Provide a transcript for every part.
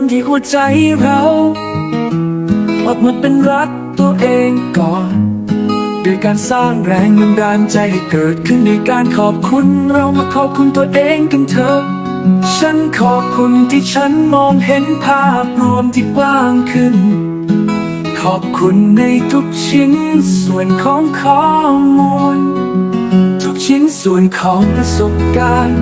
มที่หัวใจเราออกมาเป็นรักตัวเองก่อนด้วยการสร้างแรงบันดาลใจให้เกิดขึ้นด้วยการขอบคุณเรามาขอบคุณตัวเองกันเถอะ ฉันขอบคุณที่ฉันมองเห็นภาพรวมที่กว้างขึ้น ขอบคุณในทุกชิ้นส่วนของข้อมูล ทุกชิ้นส่วนของประสบการณ์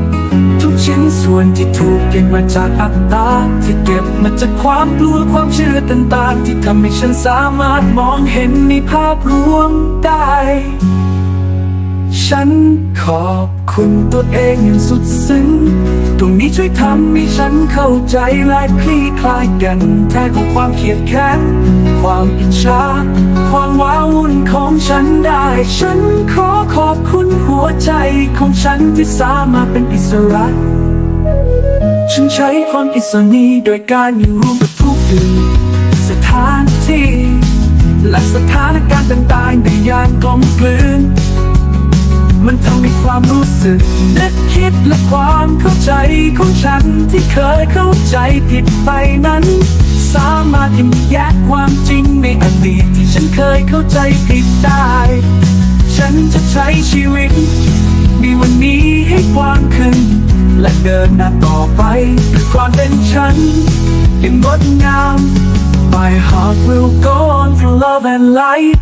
ทุกชิ้น วนที่ถูกเก็บมาจากอัตตาที่เก็บมาจากความกลัวความเชื่อต่างๆที่ทำให้ฉันสามารถมองเห็นในภาพรวมได้ ฉันขอบคุณตัวเองอย่างสุดซึ้ง ตรงนี้ช่วยทำให้ฉันเข้าใจและคลี่คลายกันแท้ของความเขียดแค้นความอิจฉาความว้าวุ่นของฉันได้ ฉันขอขอบคุณหัวใจของฉันที่สามารถเป็นอิสระ ฉันใช้ความอิสระนี้โดยการอยู่ร่วมกับทุกดื่นสถานที่ และสถานการณ์ต่างๆได้อย่างกลมกลืน มันทำให้ความรู้สึกนึกคิดและความเข้าใจของฉันที่เคยเข้าใจผิดไปนั้น สามารถยิ้มแย้ความจริงในอดีตที่ฉันเคยเข้าใจผิดได้ ฉันจะใช้ชีวิต มีวันนี้ให้กว้างขึ้น และเดินหน้าต่อไปด้วยความเป็นฉันยังงดงาม My heart will go on through love and light